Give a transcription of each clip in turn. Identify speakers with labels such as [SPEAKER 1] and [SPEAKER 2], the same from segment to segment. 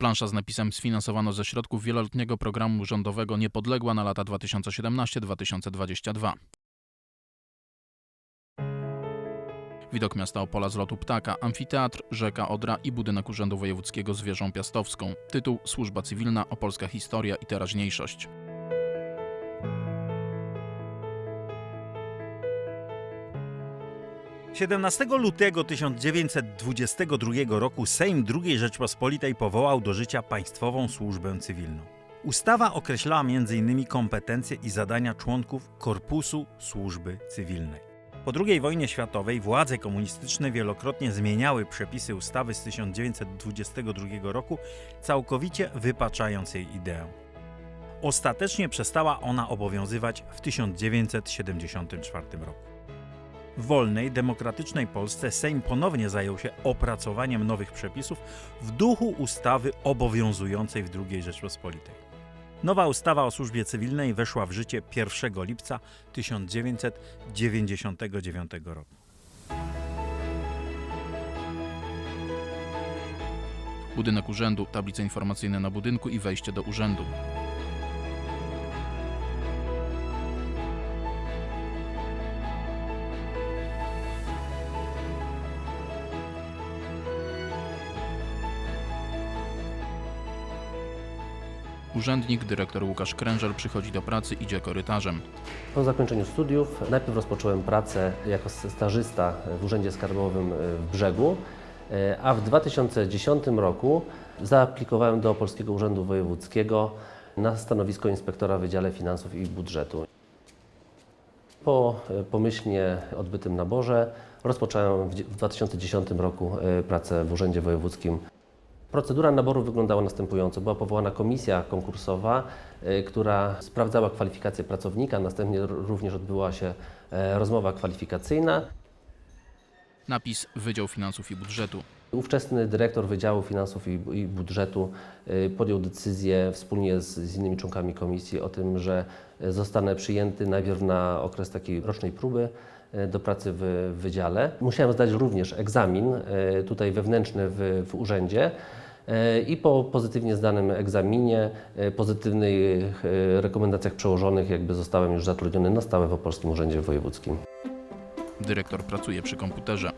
[SPEAKER 1] Plansza z napisem sfinansowano ze środków wieloletniego programu rządowego Niepodległa na lata 2017-2022. Widok miasta Opola z lotu ptaka, amfiteatr, rzeka Odra i budynek Urzędu Wojewódzkiego z wieżą piastowską. Tytuł Służba cywilna, opolska historia i teraźniejszość.
[SPEAKER 2] - 17 lutego 1922 roku Sejm II Rzeczpospolitej powołał do życia Państwową Służbę Cywilną. Ustawa określała m.in. kompetencje i zadania członków Korpusu Służby Cywilnej. Po II wojnie światowej władze komunistyczne wielokrotnie zmieniały przepisy ustawy z 1922 roku, całkowicie wypaczając jej ideę. Ostatecznie przestała ona obowiązywać w 1974 roku. W wolnej, demokratycznej Polsce Sejm ponownie zajął się opracowaniem nowych przepisów w duchu ustawy obowiązującej w II Rzeczpospolitej. Nowa ustawa o służbie cywilnej weszła w życie 1 lipca 1999 roku.
[SPEAKER 1] Budynek urzędu, tablice informacyjne na budynku i wejście do urzędu. Urzędnik, dyrektor Łukasz Krężel przychodzi do pracy, idzie korytarzem.
[SPEAKER 3] Po zakończeniu studiów najpierw rozpocząłem pracę jako stażysta w Urzędzie Skarbowym w Brzegu, e, a w 2010 roku zaaplikowałem do Polskiego Urzędu Wojewódzkiego na stanowisko inspektora w Wydziale Finansów i Budżetu. Po e, pomyślnie odbytym naborze rozpocząłem w dzie- w 2010 roku e, pracę w Urzędzie Wojewódzkim Procedura naboru wyglądała następująco. Była powołana komisja konkursowa, y, która sprawdzała kwalifikacje pracownika, następnie również odbyła się e, rozmowa kwalifikacyjna.
[SPEAKER 1] Napis Wydział Finansów i Budżetu.
[SPEAKER 3] Ówczesny dyrektor Wydziału Finansów i, Budżetu y, podjął decyzję wspólnie z, z innymi członkami komisji o tym, że y, zostanę przyjęty najpierw na okres takiej rocznej próby do pracy w, wydziale. Musiałem zdać również egzamin y, tutaj wewnętrzny w, w urzędzie. y, I po pozytywnie zdanym egzaminie, pozytywnych rekomendacjach przełożonych, jakby zostałem już zatrudniony na stałe w Opolskim Urzędzie Wojewódzkim.
[SPEAKER 1] Dyrektor pracuje przy komputerze.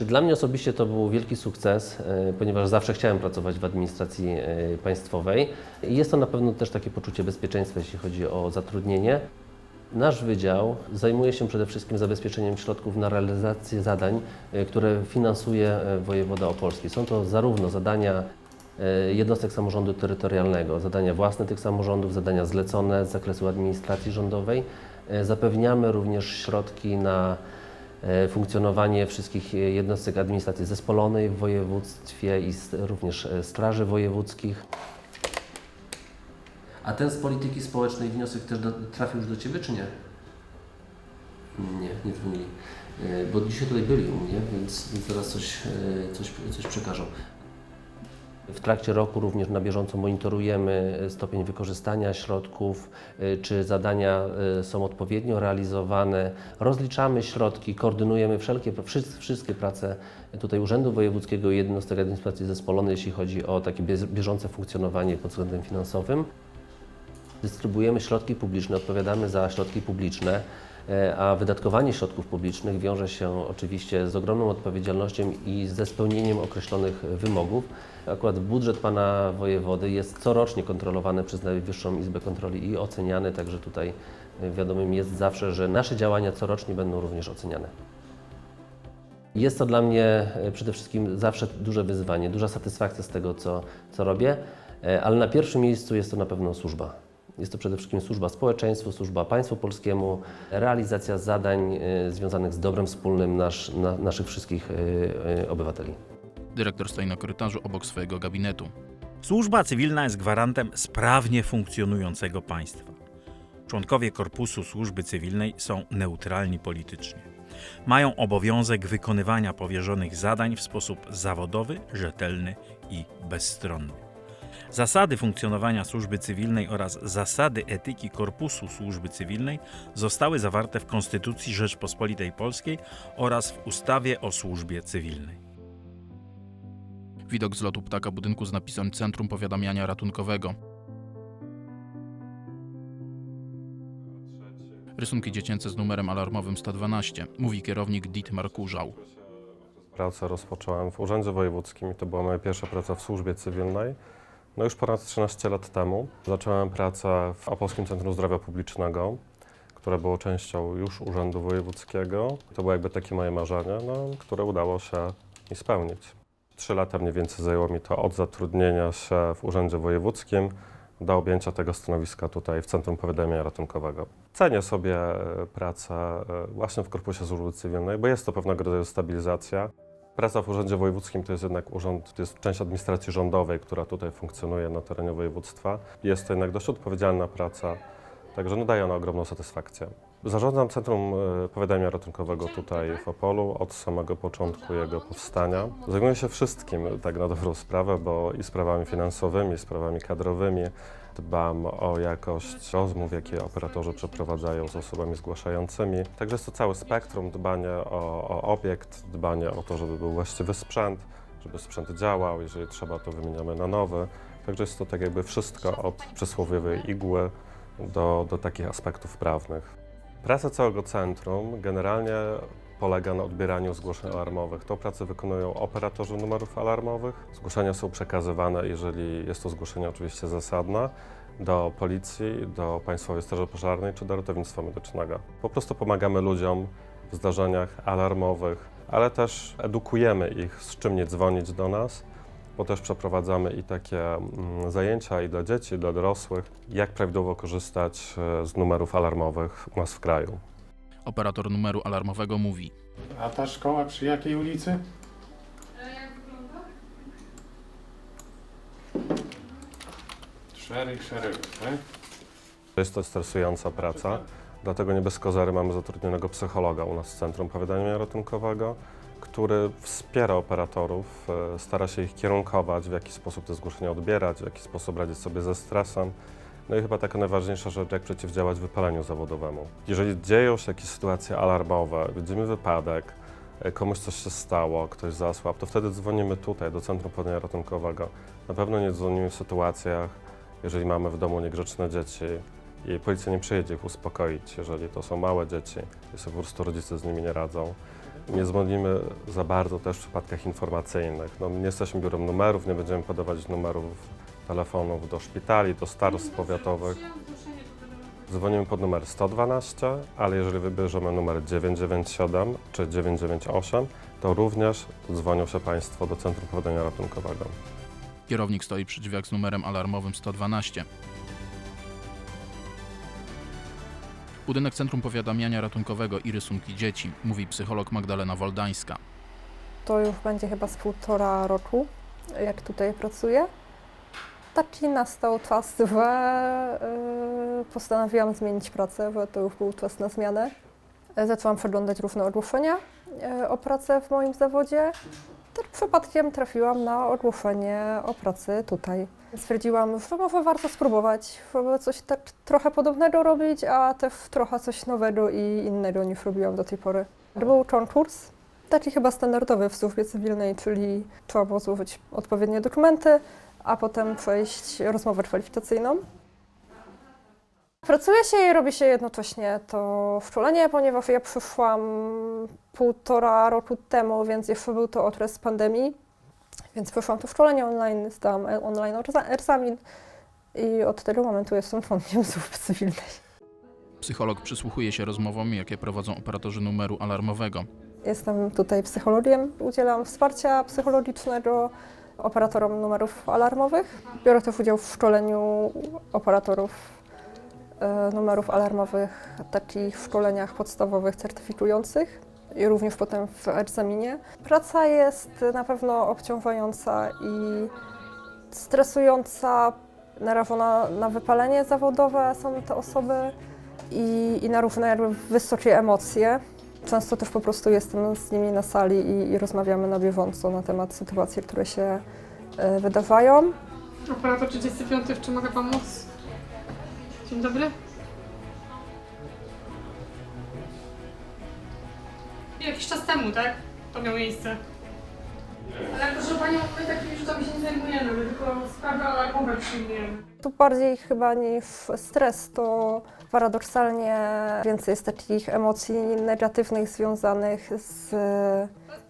[SPEAKER 3] Dla mnie osobiście to był wielki sukces, e, ponieważ zawsze chciałem pracować w administracji e, państwowej. I Jest to na pewno też takie poczucie bezpieczeństwa, jeśli chodzi o zatrudnienie. Nasz wydział zajmuje się przede wszystkim zabezpieczeniem środków na realizację zadań, e, które finansuje e, wojewoda opolski. Są to zarówno zadania e, jednostek samorządu terytorialnego, zadania własne tych samorządów, zadania zlecone z zakresu administracji rządowej. Zapewniamy również środki na funkcjonowanie wszystkich jednostek administracji zespolonej w województwie i również straży wojewódzkich. A ten z polityki społecznej wniosek też do, trafił już do Ciebie, czy nie? Nie, nie dzwonili. E, Bo dzisiaj tutaj byli u mnie, więc, więc zaraz coś, e, coś, coś przekażą. W trakcie roku również na bieżąco monitorujemy e, stopień wykorzystania środków, czy zadania są odpowiednio realizowane. Rozliczamy środki, koordynujemy wszelkie, wszy- wszystkie prace tutaj Urzędu Wojewódzkiego i jednostek administracji zespolonej, jeśli chodzi o takie bie- bieżące funkcjonowanie pod względem finansowym. Dystrybuujemy środki publiczne, odpowiadamy za środki publiczne, e, a wydatkowanie środków publicznych wiąże się oczywiście z ogromną odpowiedzialnością i ze spełnieniem określonych wymogów. Akurat budżet pana wojewody jest corocznie kontrolowany przez Najwyższą Izbę Kontroli i oceniany, także tutaj e, wiadomym jest zawsze, że nasze działania corocznie będą również oceniane. Jest to dla mnie e, przede wszystkim zawsze duże wyzwanie, duża satysfakcja z tego, co, co robię, ale na pierwszym miejscu jest to na pewno służba. Jest to przede wszystkim służba społeczeństwu, służba państwu polskiemu, realizacja zadań e, związanych z dobrem wspólnym nasz, na, naszych wszystkich e, e, obywateli.
[SPEAKER 1] Dyrektor stoi na korytarzu obok swojego gabinetu.
[SPEAKER 2] Służba cywilna jest gwarantem sprawnie funkcjonującego państwa. Członkowie Korpusu Służby Cywilnej są neutralni politycznie. Mają obowiązek wykonywania powierzonych zadań w sposób zawodowy, rzetelny i bezstronny. Zasady funkcjonowania służby cywilnej oraz zasady etyki Korpusu Służby Cywilnej zostały zawarte w Konstytucji Rzeczpospolitej Polskiej oraz w ustawie o służbie cywilnej.
[SPEAKER 1] Widok z lotu ptaka budynku z napisem Centrum Powiadamiania Ratunkowego. Rysunki dziecięce z numerem alarmowym 112, mówi kierownik Dietmar Kurzał.
[SPEAKER 4] Pracę rozpocząłem w Urzędzie Wojewódzkim i to była moja pierwsza praca w służbie cywilnej. No już ponad 13 lat temu zacząłem pracę w Opolskim Centrum Zdrowia Publicznego, które było częścią już Urzędu Wojewódzkiego. To było jakby takie moje marzenie, no, które udało się mi spełnić. Trzy lata mniej więcej zajęło mi to od zatrudnienia się w Urzędzie Wojewódzkim do objęcia tego stanowiska tutaj w Centrum Powiadamiania Ratunkowego. Cenię sobie e, pracę e, właśnie w Korpusie Służby Cywilnej, bo jest to pewnego rodzaju stabilizacja. Praca w Urzędzie Wojewódzkim to jest jednak urząd, to jest część administracji rządowej, która tutaj funkcjonuje na terenie województwa. Jest to jednak dość odpowiedzialna praca, także no daje ona ogromną satysfakcję. Zarządzam Centrum e, Powiadamia Ratunkowego tutaj w Opolu od samego początku jego powstania. Zajmuję się wszystkim, tak na dobrą sprawę, bo i sprawami finansowymi, i sprawami kadrowymi. Dbam o jakość rozmów, jakie operatorzy przeprowadzają z osobami zgłaszającymi. Także jest to całe spektrum, dbanie o, o obiekt, dbanie o to, żeby był właściwy sprzęt, żeby sprzęt działał, jeżeli trzeba, to wymieniamy na nowy. Także jest to tak jakby wszystko od przysłowiowej igły do, do takich aspektów prawnych. Praca całego centrum generalnie polega na odbieraniu zgłoszeń alarmowych. Tą pracę wykonują operatorzy numerów alarmowych. Zgłoszenia są przekazywane, jeżeli jest to zgłoszenie oczywiście zasadne, do policji, do Państwowej Straży Pożarnej czy do ratownictwa medycznego. Po prostu pomagamy ludziom w zdarzeniach alarmowych, ale też edukujemy ich, z czym nie dzwonić do nas, bo też przeprowadzamy i takie mm, zajęcia i dla dzieci, i dla dorosłych, jak prawidłowo korzystać e, z numerów alarmowych u nas w kraju.
[SPEAKER 1] Operator numeru alarmowego mówi.
[SPEAKER 5] A ta szkoła przy jakiej ulicy? Szereg, szereg, tak?
[SPEAKER 4] Jest to stresująca praca, dlatego nie bez kozery mamy zatrudnionego psychologa u nas w Centrum Powiadamia Ratunkowego, który wspiera operatorów, e, stara się ich kierunkować, w jaki sposób te zgłoszenia odbierać, w jaki sposób radzić sobie ze stresem. No i chyba taka najważniejsza rzecz, jak przeciwdziałać wypaleniu zawodowemu. Jeżeli dzieją się jakieś sytuacje alarmowe, widzimy wypadek, e, komuś coś się stało, ktoś zasłabł, to wtedy dzwonimy tutaj, do Centrum Powiadamia Ratunkowego. Na pewno nie dzwonimy w sytuacjach, jeżeli mamy w domu niegrzeczne dzieci i policja nie przyjedzie ich uspokoić, jeżeli to są małe dzieci i sobie po prostu rodzice z nimi nie radzą. Nie dzwonimy za bardzo też w przypadkach informacyjnych. No, nie jesteśmy biurem numerów, nie będziemy podawać numerów telefonów do szpitali, do starostw powiatowych. Dzwonimy pod numer 112, ale jeżeli wybierzemy numer 997 czy 998, to również dzwonią się Państwo do Centrum Powiadamia Ratunkowego.
[SPEAKER 1] Kierownik stoi przy drzwiach z numerem alarmowym 112. Budynek Centrum Powiadamiania Ratunkowego i Rysunki Dzieci, mówi psycholog Magdalena Woldańska.
[SPEAKER 6] To już będzie chyba z półtora roku, jak tutaj pracuję. Taki nastał czas, że y, postanowiłam zmienić pracę, bo to już był czas na zmianę. Zaczęłam przeglądać różne ogłoszenia y, o pracę w moim zawodzie. Tak przypadkiem trafiłam na ogłoszenie o pracy tutaj. Stwierdziłam, że może warto spróbować, żeby coś tak trochę podobnego robić, a też trochę coś nowego i innego niż robiłam do tej pory. To był konkurs, taki chyba standardowy w służbie cywilnej, czyli trzeba było złożyć odpowiednie dokumenty, a potem przejść rozmowę kwalifikacyjną. Pracuje się i robi się jednocześnie to szkolenie, ponieważ ja przyszłam półtora roku temu, więc jeszcze był to okres pandemii, więc przyszłam to szkolenie online, zdałam online egzamin i od tego momentu jestem członkiem służby cywilnej.
[SPEAKER 1] Psycholog przysłuchuje się rozmowom, jakie prowadzą operatorzy numeru alarmowego.
[SPEAKER 6] Jestem tutaj psychologiem, udzielam wsparcia psychologicznego operatorom numerów alarmowych. Biorę też udział w szkoleniu operatorów e, numerów alarmowych, takich szkoleniach podstawowych, certyfikujących i również potem w egzaminie. Praca jest na pewno obciążająca i stresująca, narażona na wypalenie zawodowe są te osoby i, i na różne wysokie emocje. Często też po prostu jestem z nimi na sali i, i rozmawiamy na bieżąco na temat sytuacji, które się e, wydawają.
[SPEAKER 7] Operator 35, w czym mogę pomóc? Dzień dobry. Jakiś czas temu, tak? To miało miejsce. Ale proszę Panią, my takimi rzeczami się nie zajmujemy, my tylko sprawę alarmowe przyjmujemy.
[SPEAKER 6] Tu bardziej chyba niż stres, to paradoksalnie więcej jest takich emocji negatywnych związanych z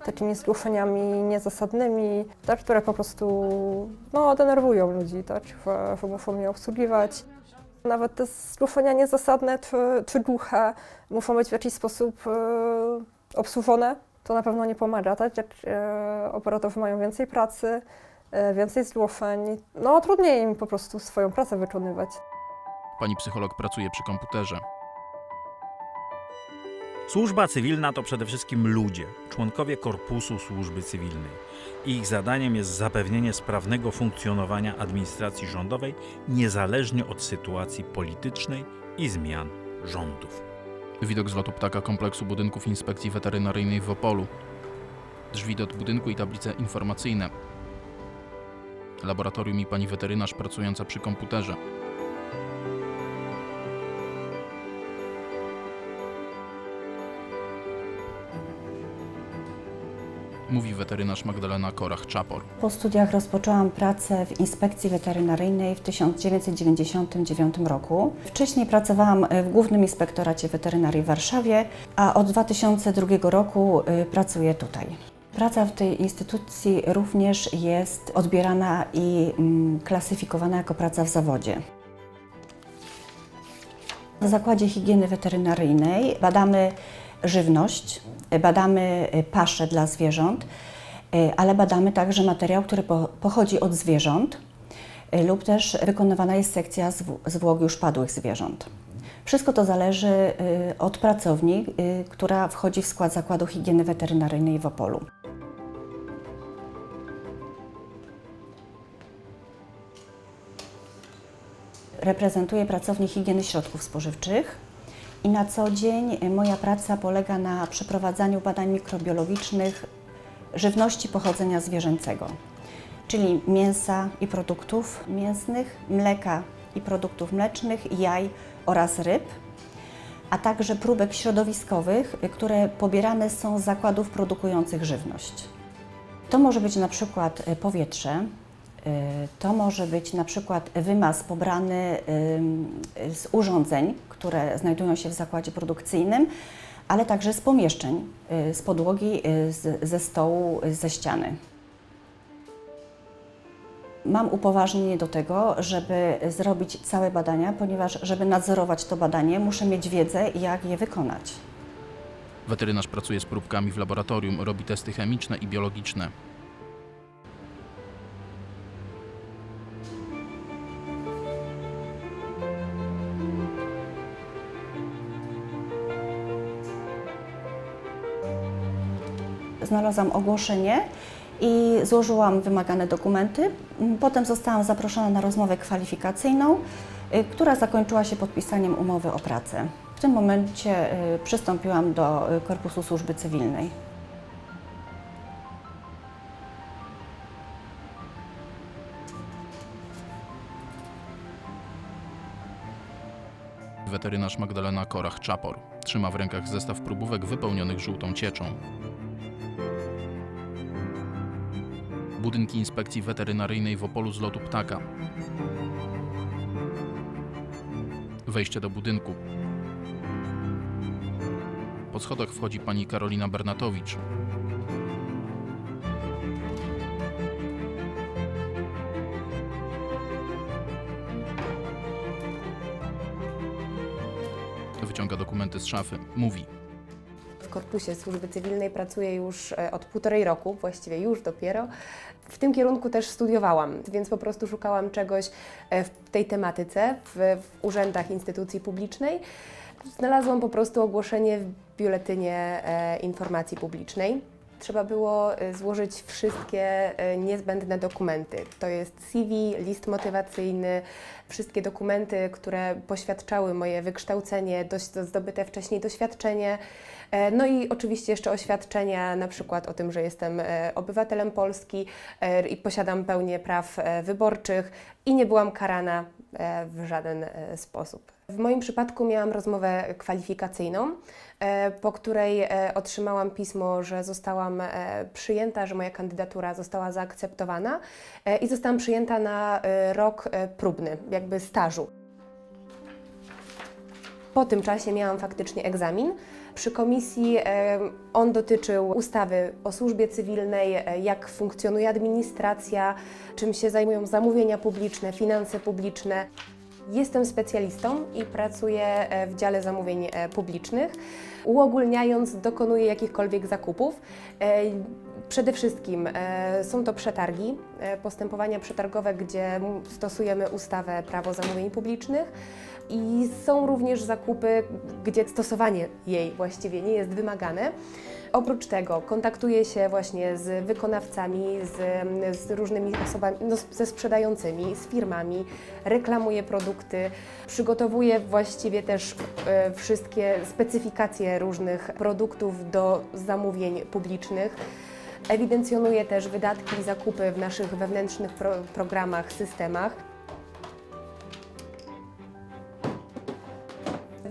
[SPEAKER 6] takimi zgłoszeniami niezasadnymi, tak, które po prostu no, denerwują ludzi, tak, że, muszą je obsługiwać. Nawet te zgłoszenia niezasadne czy, czy głuche muszą być w jakiś sposób e, obsłużone. To na pewno nie pomaga, tak? Jak e, operatorzy mają więcej pracy, e, więcej zgłoszeń, no trudniej im po prostu swoją pracę wykonywać.
[SPEAKER 1] Pani psycholog pracuje przy komputerze.
[SPEAKER 2] Służba cywilna to przede wszystkim ludzie, członkowie korpusu służby cywilnej. Ich zadaniem jest zapewnienie sprawnego funkcjonowania administracji rządowej niezależnie od sytuacji politycznej i zmian rządów.
[SPEAKER 1] Widok z lotu ptaka kompleksu budynków Inspekcji Weterynaryjnej w Opolu. Drzwi do budynku i tablice informacyjne. Laboratorium i pani weterynarz pracująca przy komputerze. Mówi weterynarz Magdalena Korach-Czapor.
[SPEAKER 8] Po studiach rozpoczęłam pracę w Inspekcji Weterynaryjnej w 1999 roku. Wcześniej pracowałam w Głównym Inspektoracie Weterynarii w Warszawie, a od 2002 roku y, pracuję tutaj. Praca w tej instytucji również jest odbierana i mm, klasyfikowana jako praca w zawodzie. W Zakładzie Higieny Weterynaryjnej badamy żywność, badamy y, pasze dla zwierząt, y, ale badamy także materiał, który po, pochodzi od zwierząt lub też wykonywana jest sekcja zw- zwłoki już padłych zwierząt. Wszystko to zależy od pracowni, która wchodzi w skład Zakładu Higieny Weterynaryjnej w Opolu. Reprezentuję pracownię higieny środków spożywczych i na co dzień moja praca polega na przeprowadzaniu badań mikrobiologicznych żywności pochodzenia zwierzęcego, czyli mięsa i produktów mięsnych, mleka i produktów mlecznych, jaj oraz ryb, a także próbek środowiskowych, które pobierane są z zakładów produkujących żywność. To może być na przykład powietrze, to może być na przykład wymaz pobrany z urządzeń, które znajdują się w zakładzie produkcyjnym, ale także z pomieszczeń, y, z podłogi, y, ze stołu, y, ze ściany. Mam upoważnienie do tego, żeby zrobić całe badania, ponieważ żeby nadzorować to badanie, muszę mieć wiedzę, jak je wykonać.
[SPEAKER 1] Weterynarz pracuje z próbkami w laboratorium, robi testy chemiczne i biologiczne.
[SPEAKER 8] Znalazłam ogłoszenie i złożyłam wymagane dokumenty. Mm, Potem zostałam zaproszona na rozmowę kwalifikacyjną, y, która zakończyła się podpisaniem umowy o pracę. W tym momencie y, przystąpiłam do y, Korpusu Służby Cywilnej.
[SPEAKER 1] Weterynarz Magdalena Korach-Czapor trzyma w rękach zestaw próbówek wypełnionych żółtą cieczą. Budynki Inspekcji Weterynaryjnej w Opolu z lotu ptaka. Wejście do budynku. Po schodach wchodzi pani Karolina Bernatowicz. Wyciąga dokumenty z szafy. Mówi.
[SPEAKER 9] Korpusie Służby Cywilnej pracuję już e, od półtorej roku, właściwie już dopiero. W tym kierunku też studiowałam, więc po prostu szukałam czegoś e, w tej tematyce w, w urzędach instytucji publicznej. Znalazłam po prostu ogłoszenie w biuletynie e, informacji publicznej. Trzeba było e, złożyć wszystkie e, niezbędne dokumenty. To jest CV, list motywacyjny, wszystkie dokumenty, które poświadczały moje wykształcenie, zdobyte wcześniej doświadczenie. E, No i oczywiście jeszcze oświadczenia, na przykład o tym, że jestem e, obywatelem Polski e, i posiadam pełnię praw wyborczych i nie byłam karana w żaden sposób W moim przypadku miałam rozmowę kwalifikacyjną, po której e, otrzymałam pismo, że zostałam e, przyjęta, że moja kandydatura została zaakceptowana e, i zostałam przyjęta na e, rok e, próbny, jakby stażu. Po tym czasie miałam faktycznie egzamin. Przy komisji e, on dotyczył ustawy o służbie cywilnej, e, jak funkcjonuje administracja, czym się zajmują zamówienia publiczne, finanse publiczne. Jestem specjalistą i pracuję e, w dziale zamówień e, publicznych. Uogólniając, dokonuję jakichkolwiek zakupów. E, Przede wszystkim są to przetargi, postępowania przetargowe, gdzie stosujemy ustawę Prawo zamówień publicznych. I są również zakupy, gdzie stosowanie jej właściwie nie jest wymagane. Oprócz tego kontaktuję się właśnie z wykonawcami, z, z różnymi osobami, no, ze sprzedającymi, z firmami, reklamuję produkty, przygotowuję właściwie też e, wszystkie specyfikacje różnych produktów do zamówień publicznych. Ewidencjonuję też wydatki i zakupy w naszych wewnętrznych pro programach, systemach.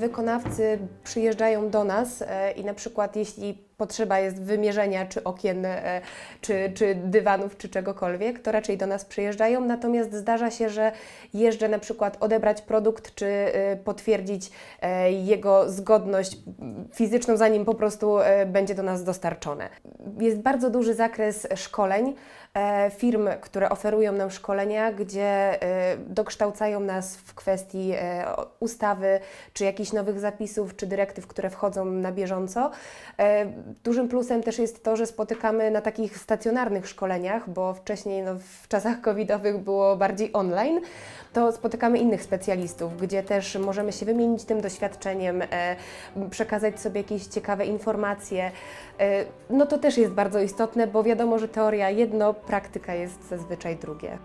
[SPEAKER 9] Wykonawcy przyjeżdżają do nas e, i na przykład jeśli potrzeba jest wymierzenia czy okien, e, czy, czy dywanów, czy czegokolwiek, to raczej do nas przyjeżdżają. Natomiast zdarza się, że jeżdżę na przykład odebrać produkt, czy e, potwierdzić jego zgodność fizyczną, zanim po prostu będzie do nas dostarczone. Jest bardzo duży zakres szkoleń firm, które oferują nam szkolenia, gdzie e, dokształcają nas w kwestii e, ustawy, czy jakichś nowych zapisów, czy dyrektyw, które wchodzą na bieżąco. E, Dużym plusem też jest to, że spotykamy na takich stacjonarnych szkoleniach, bo wcześniej no, w czasach covidowych było bardziej online, to spotykamy innych specjalistów, gdzie też możemy się wymienić tym doświadczeniem, e, przekazać sobie jakieś ciekawe informacje. E, no to też jest bardzo istotne, bo wiadomo, że teoria jedno, praktyka jest zazwyczaj drugie.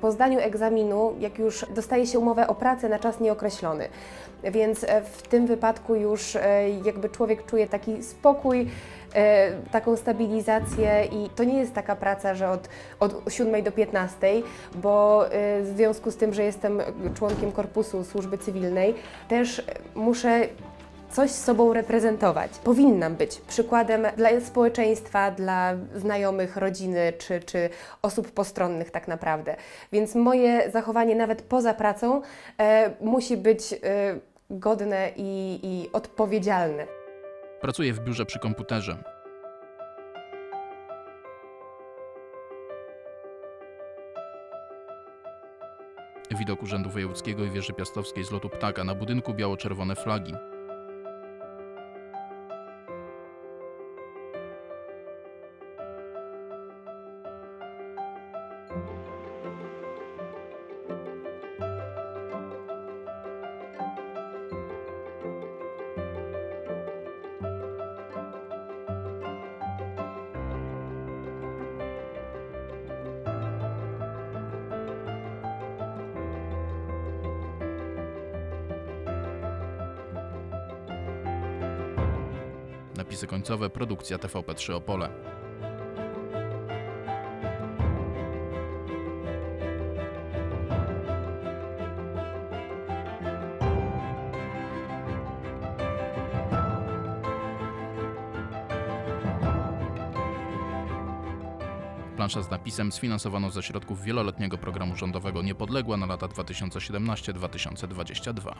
[SPEAKER 9] Po zdaniu egzaminu, jak już dostaje się umowę o pracę na czas nieokreślony, więc e, w tym wypadku już e, jakby człowiek czuje taki spokój, e, taką stabilizację i to nie jest taka praca, że od, od 7 do 15, bo w związku z tym, że jestem członkiem korpusu służby cywilnej, też muszę coś z sobą reprezentować. Powinnam być przykładem dla społeczeństwa, dla znajomych, rodziny czy, czy osób postronnych tak naprawdę. Więc moje zachowanie nawet poza pracą e, musi być e, godne i, i odpowiedzialne.
[SPEAKER 1] Pracuje w biurze przy komputerze. Widok Urzędu Wojewódzkiego i wieży piastowskiej z lotu ptaka na budynku biało-czerwone flagi. Napisy końcowe produkcja TVP3 Opole. Plansza z napisem sfinansowano ze środków wieloletniego programu rządowego Niepodległa na lata 2017-2022.